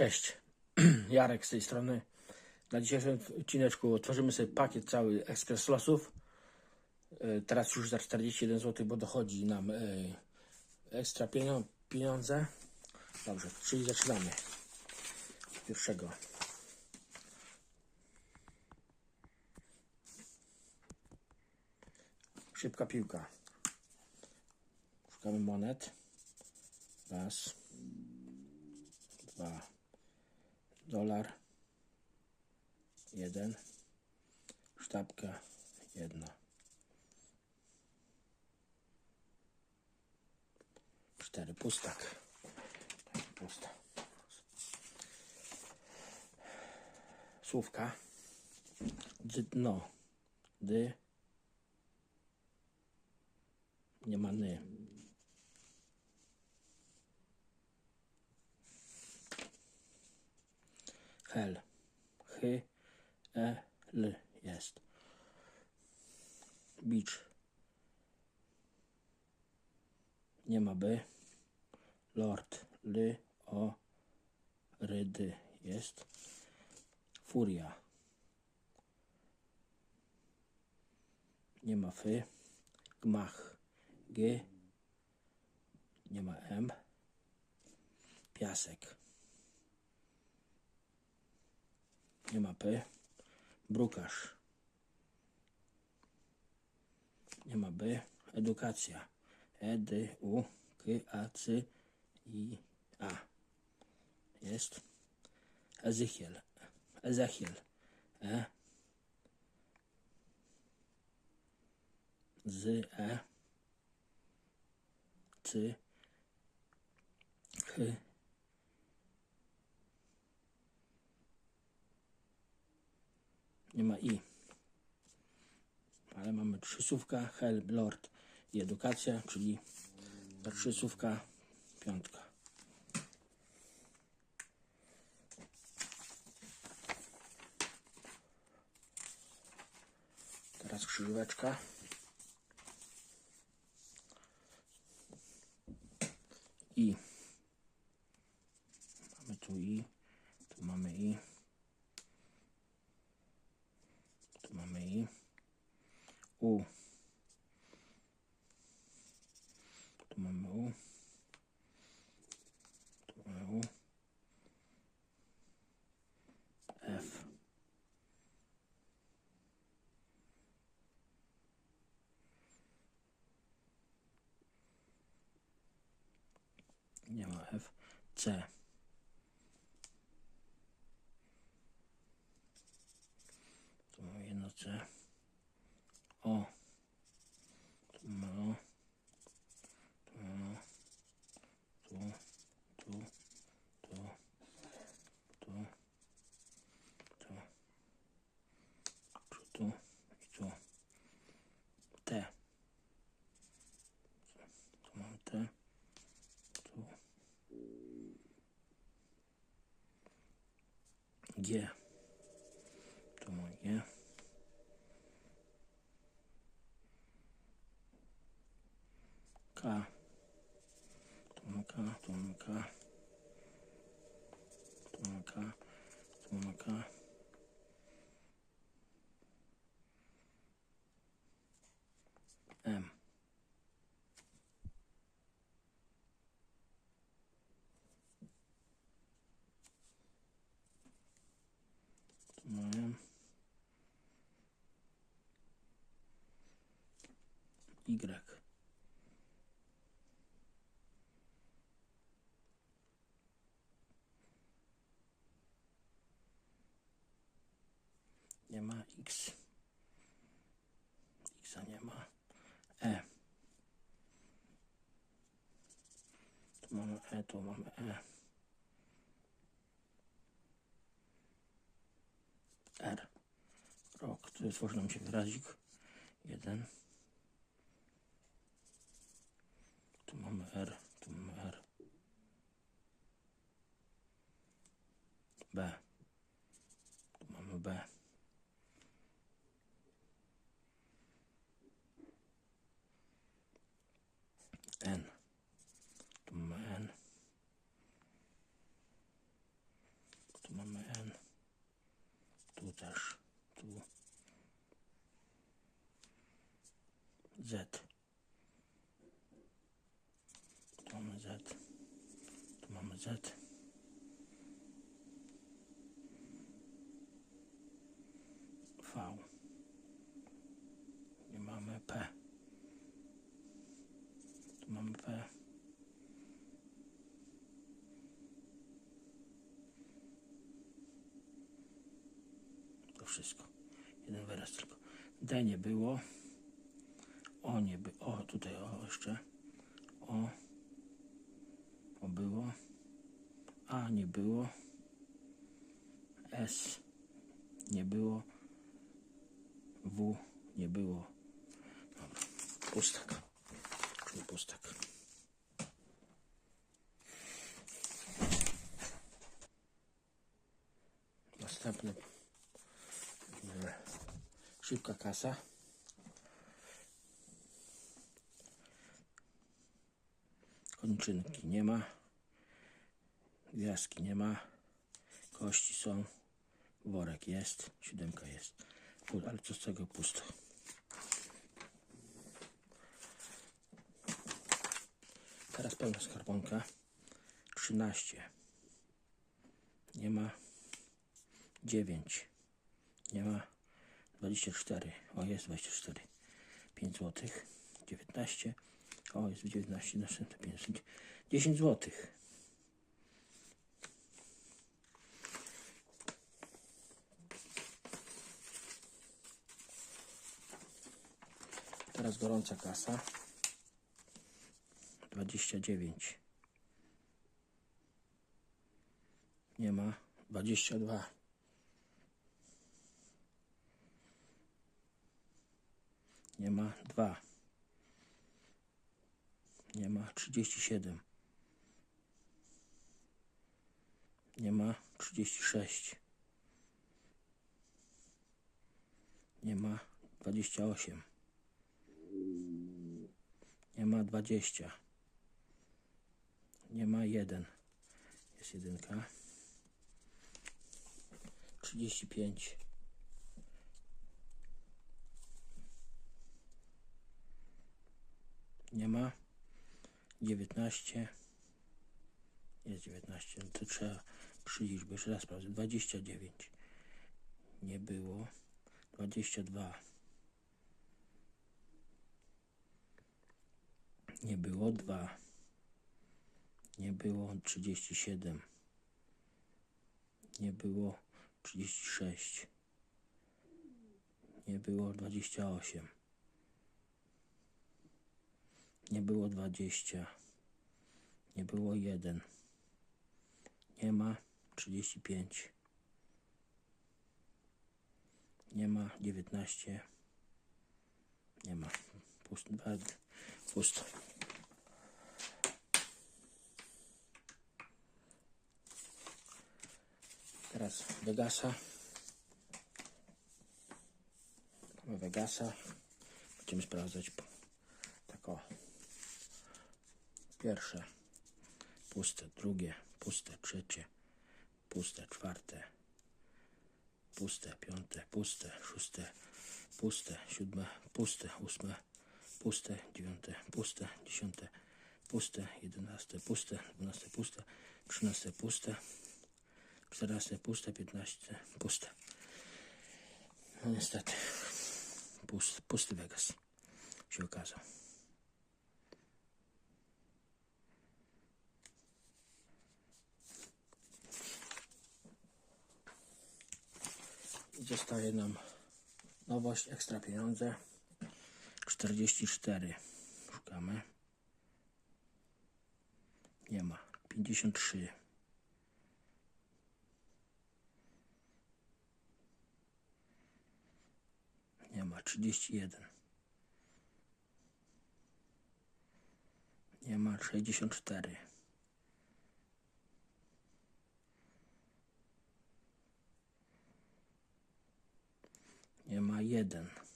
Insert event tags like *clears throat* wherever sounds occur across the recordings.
Cześć, *clears throat* Jarek z tej strony. Na dzisiejszym odcineczku otworzymy sobie pakiet cały ekspres losów. E, Teraz już za 41 zł, bo dochodzi nam e, ekstra pieniądze. Dobrze, czyli zaczynamy. Pierwszego. Szybka piłka. Szukamy monet. Raz. Dwa. Dolar. Jeden. Sztabka. Jedna. Cztery. Pustak. Pusta. Słówka. D, no. Dy. Nie ma ny. Hel. Chy. E. L. Jest. Bicz. Nie ma by. Lord. Ly. O. Rydy. Jest. Furia. Nie ma fy. Gmach. G. Nie ma M. Piasek. Nie ma P. Brukarz. Nie ma B. Edukacja. E, D, U, K, A, C, I, A. Jest. Ezechiel. Ezechiel. E. Z, E. C. Ch. Nie ma i. Ale mamy trzysówka, hel, lord i edukacja, czyli ta trzysówka, piątka. Teraz krzyżóweczka. I. Mamy tu i, Nie ma F. C. G. Tu mamy G. K. Tu mamy K, tu mamy K. Tu mamy K, tu mamy K. M. Tu mamy M. Y. Nie ma X. X nie ma. E. Tu mamy E, tu mamy E. R. Rok. Tu tworzy nam się wyrazik. Jeden. Tomamos era, tomamos era. Bem. Tomamos bem. Ana. Toma Ana. Toma Ana. Tu estás. Tu. Zeta. Z. V. Nie mamy P. Tu mamy P. To wszystko. Jeden wyraz tylko. D nie było. O nie by. O, tutaj o jeszcze. O. O było. A nie było. S nie było. W nie było. Dobra. Pustak. Czyli pustak. Następny. Szybka kasa. Kończynki nie ma. Gwiazdki nie ma. Kości są. Worek jest. Siódemka jest. Ale co z tego pusto. Teraz pełna skarbonka. 13. Nie ma. 9. Nie ma. 24. O, jest 24. 5 zł. 19. O, jest 19. Następne 5. 10 zł. Teraz gorąca kasa. 29. Nie ma. 22. Nie ma. 2. Nie ma. 37. Nie ma. 36. Nie ma. 28. Nie ma 20. Nie ma 1. Jest jedynka. 35. Nie ma 19. Jest 19. No to trzeba przy liczbie. Jeszcze raz sprawdzę. 29. Nie było. 22. Nie było 2. Nie było 37. Nie było 36. Nie było 28. Nie było 20. Nie było 1. Nie ma 35. Nie ma 19. Nie ma. Pusto. Pusto. Teraz Vegasa. Mamy Vegasa. Będziemy sprawdzać tak o. Pierwsze. Puste. Drugie. Puste. Trzecie. Puste. Czwarte. Puste. Piąte. Puste. Szóste. Puste. Siódme. Puste. Ósme. Puste. Dziewiąte. Puste. Dziesiąte. Puste. Jedenaste. Puste. Dwunaste. Puste. Trzynaste. Puste. 14 puste, 15 puste. No niestety, pusty, pusty Vegas się okazał. Zostaje nam nowość, ekstra pieniądze. 44 szukamy. Nie ma. 53 Nie ma. 31. Nie ma. 64. Nie ma. 1.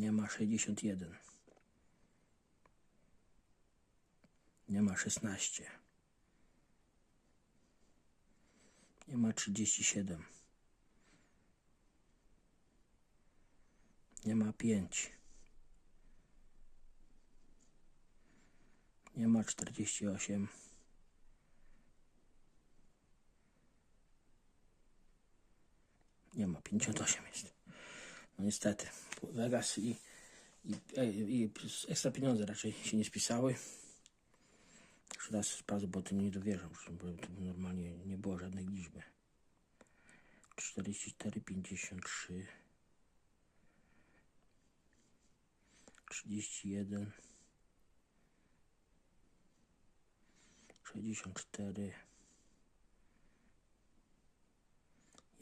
Nie ma. 61. Nie ma. 16. Nie ma. 37. Nie ma 5. Nie ma 48. Nie ma 58 jest. No niestety. Vegas i, i, i, ekstra pieniądze raczej się nie spisały. Jeszcze raz sprawdzę, bo tym nie dowierzam, bo to normalnie nie było żadnej liczby. 44, 53, 31, 64,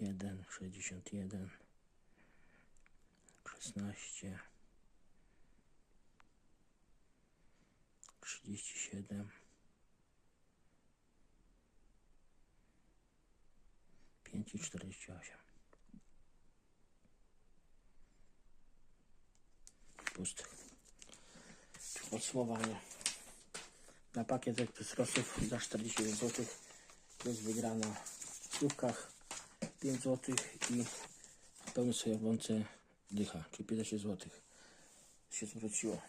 1, 61, 16, 37, 5 i 48. Pusty. Podsumowanie. Na pakiet ekspresów za 49 zł jest wygrana w stówkach 5 zł i w pełnej swojej łące dycha, czyli 15 zł się zwróciło.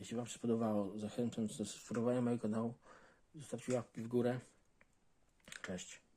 Jeśli Wam się spodobało, zachęcam do subskrybowania mojego kanału, zostawcie łapki w górę. Cześć.